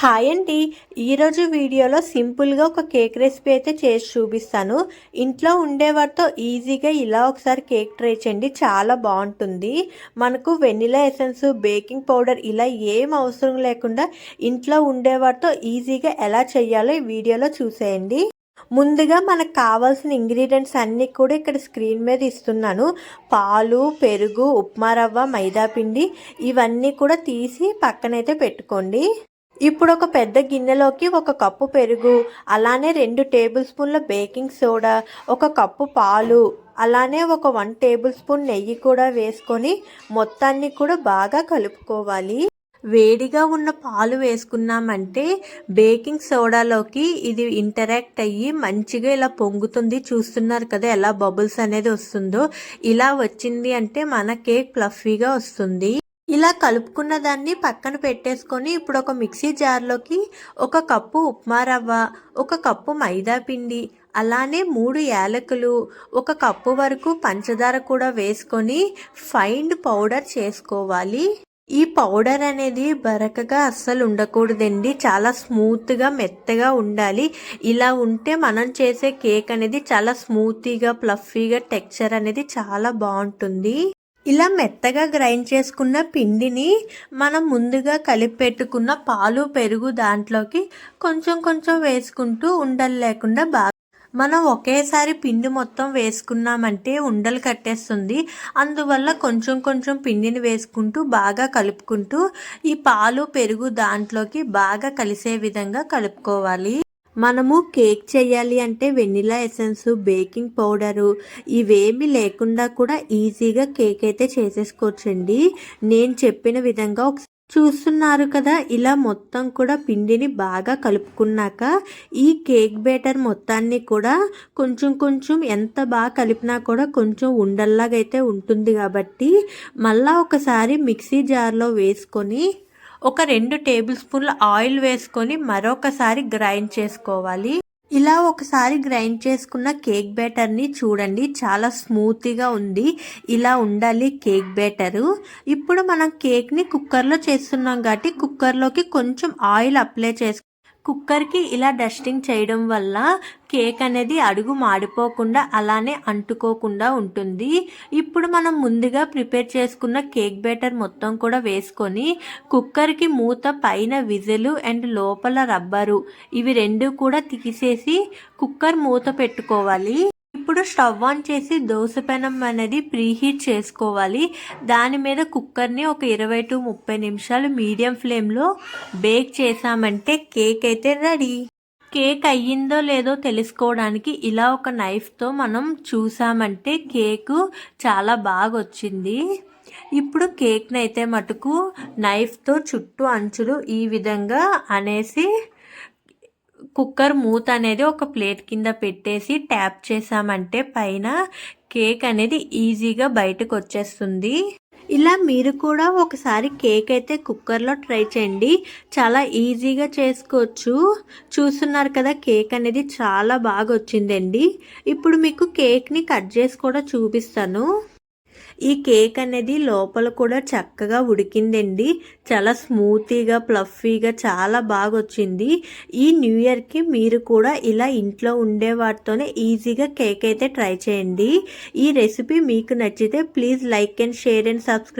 Hi అండి. ఈరోజు వీడియోలో సింపుల్గా ఒక కేక్ రెసిపీ అయితే చేసి చూపిస్తాను. ఇంట్లో ఉండేవారితో ఈజీగా ఇలా ఒకసారి కేక్ ట్రై చేయండి. చాలా బాగుంటుంది. మనకు వెనిలా ఎసెన్స్ బేకింగ్ పౌడర్ ఇలా ఏం అవసరం లేకుండా ఇంట్లో ఉండేవారితో ఈజీగా ఎలా చేయాలో ఈ వీడియోలో చూసేయండి. ముందుగా మనకు కావాల్సిన ఇంగ్రీడియంట్స్ అన్నీ కూడా ఇక్కడ స్క్రీన్ మీద ఇస్తున్నాను. పాలు పెరుగు ఉప్మా రవ్వ మైదా పిండి ఇవన్నీ కూడా తీసి పక్కనైతే పెట్టుకోండి. ఇప్పుడు ఒక పెద్ద గిన్నెలోకి ఒక కప్పు పెరుగు అలానే రెండు టేబుల్ స్పూన్ల బేకింగ్ సోడా ఒక కప్పు పాలు అలానే ఒక వన్ టేబుల్ స్పూన్ నెయ్యి కూడా వేసుకొని మొత్తాన్ని కూడా బాగా కలుపుకోవాలి. వేడిగా ఉన్న పాలు వేసుకున్నామంటే బేకింగ్ సోడాలోకి ఇది ఇంటరాక్ట్ అయ్యి మంచిగా ఇలా పొంగుతుంది. చూస్తున్నారు కదా ఎలా బబుల్స్ అనేది వస్తుందో. ఇలా వచ్చింది అంటే మన కేక్ ఫ్లఫీగా వస్తుంది. ఇలా కలుపుకున్న దాన్ని పక్కన పెట్టేసుకొని ఇప్పుడు ఒక మిక్సీ జార్లోకి ఒక కప్పు ఉప్మా రవ్వ ఒక కప్పు మైదా పిండి అలానే మూడు యాలకులు ఒక కప్పు వరకు పంచదార కూడా వేసుకొని ఫైండ్ పౌడర్ చేసుకోవాలి. ఈ పౌడర్ అనేది బరకగా అస్సలు ఉండకూడదండి. చాలా స్మూత్గా మెత్తగా ఉండాలి. ఇలా ఉంటే మనం చేసే కేక్ అనేది చాలా స్మూతీగా ప్లఫీగా టెక్చర్ అనేది చాలా బాగుంటుంది. ఇలా మెత్తగా గ్రైండ్ చేసుకున్న పిండిని మనం ముందుగా కలిపి పెట్టుకున్న పాలు పెరుగు దాంట్లోకి కొంచెం కొంచెం వేసుకుంటూ ఉండలు లేకుండా బాగా మనం ఒకేసారి పిండి మొత్తం వేసుకున్నామంటే ఉండలు కట్టేస్తుంది. అందువల్ల కొంచెం కొంచెం పిండిని వేసుకుంటూ బాగా కలుపుకుంటూ ఈ పాలు పెరుగు దాంట్లోకి బాగా కలిసే విధంగా కలుపుకోవాలి. మనము కేక్ చేయాలి అంటే వెనిలా ఎసెన్స్ బేకింగ్ పౌడరు ఇవేమి లేకుండా కూడా ఈజీగా కేక్ అయితే చేసేసుకోవచ్చండి. నేను చెప్పిన విధంగా ఒక చూస్తున్నారు కదా ఇలా మొత్తం కూడా పిండిని బాగా కలుపుకున్నాక ఈ కేక్ బేటర్ మొత్తాన్ని కూడా కొంచెం కొంచెం ఎంత బాగా కలిపినా కూడా కొంచెం ఉండల్లాగైతే ఉంటుంది కాబట్టి మళ్ళా ఒకసారి మిక్సీ జార్లో వేసుకొని ఒక రెండు టేబుల్ స్పూన్ల ఆయిల్ వేసుకొని మరొకసారి గ్రైండ్ చేసుకోవాలి. ఇలా ఒకసారి గ్రైండ్ చేసుకున్న కేక్ బ్యాటర్ని చూడండి చాలా స్మూత్గా ఉంది. ఇలా ఉండాలి కేక్ బ్యాటరు. ఇప్పుడు మనం కేక్ని కుక్కర్లో చేస్తున్నాం కాబట్టి కుక్కర్లోకి కొంచెం ఆయిల్ అప్లై చేసు కుక్కర్కి ఇలా డస్టింగ్ చేయడం వల్ల కేక్ అనేది అడుగు మాడిపోకుండా అలానే అంటుకోకుండా ఉంటుంది. ఇప్పుడు మనం ముందుగా ప్రిపేర్ చేసుకున్న కేక్ బ్యాటర్ మొత్తం కూడా వేసుకొని కుక్కర్కి మూత పైన విజలు అండ్ లోపల రబ్బరు ఇవి రెండు కూడా తీసేసి కుక్కర్ మూత పెట్టుకోవాలి. ఇప్పుడు స్టవ్ ఆన్ చేసి దోశ పెనం అనేది ప్రీహీట్ చేసుకోవాలి. దాని మీద కుక్కర్ని ఒక ఇరవై టు ముప్పై నిమిషాలు మీడియం ఫ్లేమ్లో బేక్ చేసామంటే కేక్ అయితే రెడీ. కేక్ అయ్యిందో లేదో తెలుసుకోవడానికి ఇలా ఒక నైఫ్తో మనం చూసామంటే కేకు చాలా బాగా వచ్చింది ఇప్పుడు కేక్ని అయితే మటుకు నైఫ్తో చుట్టూ అంచులు ఈ విధంగా అనేసి కుక్కర్ మూత అనేది ఒక ప్లేట్ కింద పెట్టేసి ట్యాప్ చేసామంటే పైన కేక్ అనేది ఈజీగా బయటకు వచ్చేస్తుంది ఇలా మీరు కూడా ఒకసారి కేక్ అయితే కుక్కర్లో ట్రై చేయండి. చాలా ఈజీగా చేసుకోవచ్చు. చూస్తున్నారు కదా కేక్ అనేది చాలా బాగా వచ్చిందండి ఇప్పుడు మీకు కేక్ని కట్ చేసి కూడా చూపిస్తాను. ఈ కేక్ అనేది లోపల కూడా చక్కగా ఉడికిందండి. చాలా స్మూతీగా ప్లఫీగా చాలా బాగా వచ్చింది ఈ న్యూ ఇయర్కి మీరు కూడా ఇలా ఇంట్లో ఉండే వాటితోనే ఈజీగా కేక్ అయితే ట్రై చేయండి. ఈ రెసిపీ మీకు నచ్చితే please like and share and subscribe